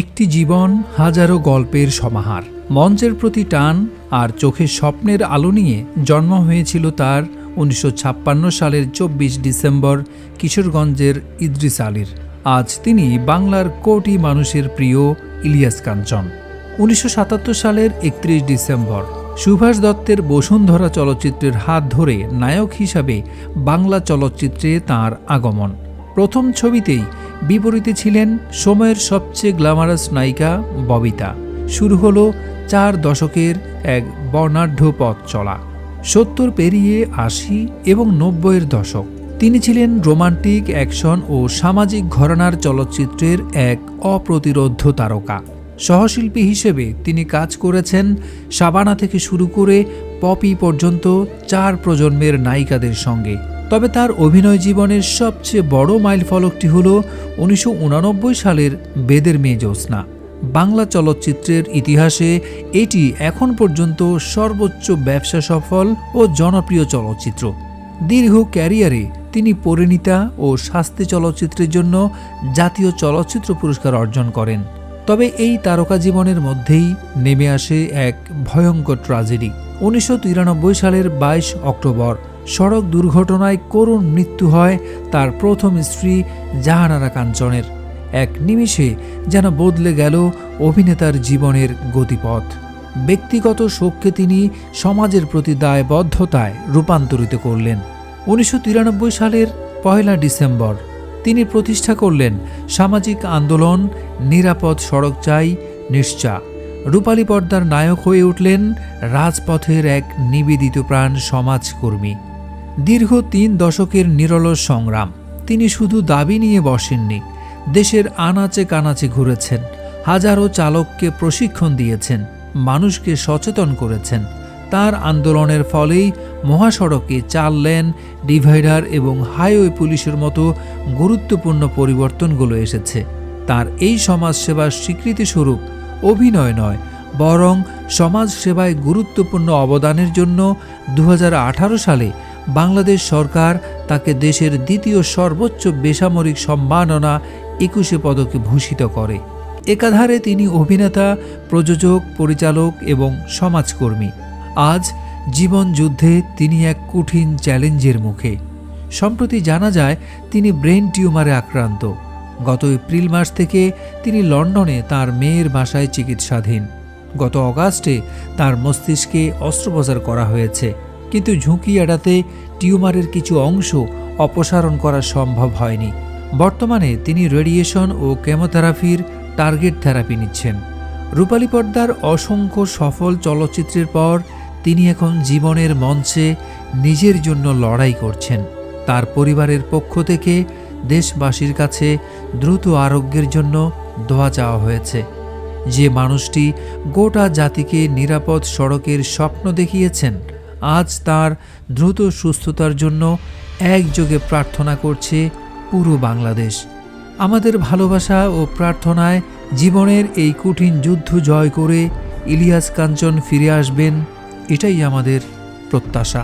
একটি জীবন হাজারো গল্পের সমাহার। মঞ্চের প্রতি টান আর চোখের স্বপ্নের আলো নিয়ে জন্ম হয়েছিল তার উনিশশো ছাপ্পান্ন সালের চব্বিশ ডিসেম্বর কিশোরগঞ্জের ইদ্রিস আলীর। আজ তিনি বাংলার কোটি মানুষের প্রিয় ইলিয়াস কাঞ্চন। উনিশশো সাতাত্তর সালের একত্রিশ ডিসেম্বর সুভাষ দত্তের বসুন্ধরা চলচ্চিত্রের হাত ধরে নায়ক হিসাবে বাংলা চলচ্চিত্রে তার আগমন। প্রথম ছবিতেই বিপরীতে ছিলেন সময়ের সবচেয়ে গ্ল্যামারাস নায়িকা ববিতা। শুরু হলো চার দশকের এক বর্ণাঢ্য পথ চলা। সত্তর পেরিয়ে আশি এবং নব্বইয়ের দশক। তিনি ছিলেন রোমান্টিক অ্যাকশন ও সামাজিক ঘরানার চলচ্চিত্রের এক অপ্রতিরোধ্য তারকা। সহশিল্পী হিসেবে তিনি কাজ করেছেন সাবানা থেকে শুরু করে পপি পর্যন্ত চার প্রজন্মের নায়িকাদের সঙ্গে। তবে তার অভিনয় জীবনের সবচেয়ে বড় মাইলফলকটি হল উনিশশো সালের বেদের মেয়ে জ্যোৎস্না। বাংলা চলচ্চিত্রের ইতিহাসে এটি এখন পর্যন্ত সর্বোচ্চ ব্যবসা সফল ও জনপ্রিয় চলচ্চিত্র। দীর্ঘ ক্যারিয়ারে তিনি পরিণীতা ও শাস্তি চলচ্চিত্রের জন্য জাতীয় চলচ্চিত্র পুরস্কার অর্জন করেন। তবে এই তারকা জীবনের মধ্যেই নেমে আসে এক ভয়ঙ্কর ট্রাজেডি। উনিশশো তিরানব্বই সালের বাইশ অক্টোবর সড়ক দুর্ঘটনায় করুণ মৃত্যু হয় তার প্রথম স্ত্রী জাহানারা কাঞ্চনের। এক নিমিষে যেন বদলে গেল অভিনেতার জীবনের গতিপথ। ব্যক্তিগত শোককে তিনি সমাজের প্রতি দায়বদ্ধতায় রূপান্তরিত করলেন। উনিশশো তিরানব্বই সালের পয়লা ডিসেম্বর তিনি প্রতিষ্ঠা করলেন সামাজিক আন্দোলন, নিরাপদ সড়ক চাই, নিশ্চা। রূপালী পর্দার নায়ক হয়ে উঠলেন রাজপথের এক নিবেদিত প্রাণ সমাজকর্মী। দীর্ঘ তিন দশকের নিরলস সংগ্রাম। তিনি শুধু দাবি নিয়ে বসেননি, দেশের আনাচে কানাচে ঘুরেছেন, হাজারো চালককে প্রশিক্ষণ দিয়েছেন, মানুষকে সচেতন করেছেন। তার আন্দোলনের ফলেই মহাসড়কে চার লেন, ডিভাইডার এবং হাইওয়ে পুলিশের মতো গুরুত্বপূর্ণ পরিবর্তনগুলো এসেছে। তার এই সমাজসেবার স্বীকৃতিস্বরূপ অভিনয় নয়, বরং সমাজসেবায় গুরুত্বপূর্ণ অবদানের জন্য দু হাজার আঠারো সালে বাংলাদেশ সরকার তাকে দেশের দ্বিতীয় সর্বোচ্চ বেসামরিক সম্মাননা একুশে পদকে ভূষিত করে। একাধারে তিনি অভিনেতা, প্রযোজক, পরিচালক এবং সমাজকর্মী। আজ জীবন যুদ্ধে তিনি এক কঠিন চ্যালেঞ্জের মুখে। সম্প্রতি জানা যায়, তিনি ব্রেন টিউমারে আক্রান্ত। গত এপ্রিল মাস থেকে তিনি লন্ডনে তার মেয়ের বাসায় চিকিৎসাধীন। গত অগাস্টে তার মস্তিষ্কে অস্ত্রোপচার করা হয়েছে। কিন্তু ঝুঁকি এড়াতে টিউমারের কিছু অংশ অপসারণ করা সম্ভব হয়নি। বর্তমানে তিনি রেডিয়েশন ও কেমোথেরাপির টার্গেট থেরাপি নিচ্ছেন। রূপালী পর্দার অসংখ্য সফল চলচ্চিত্রের পর তিনি এখন জীবনের মঞ্চে নিজের জন্য লড়াই করছেন। তার পরিবারের পক্ষ থেকে দেশবাসীর কাছে দ্রুত আরোগ্যের জন্য দোয়া চাওয়া হয়েছে। যে মানুষটি গোটা জাতিকে নিরাপদ সড়কের স্বপ্ন দেখিয়েছেন আজ তার দ্রুত সুস্থতার জন্য একযোগে প্রার্থনা করছে পুরো বাংলাদেশ। আমাদের ভালোবাসা ও প্রার্থনায় জীবনের এই কঠিন যুদ্ধ জয় করে ইলিয়াস কাঞ্চন ফিরে আসবেন, এটাই আমাদের প্রত্যাশা।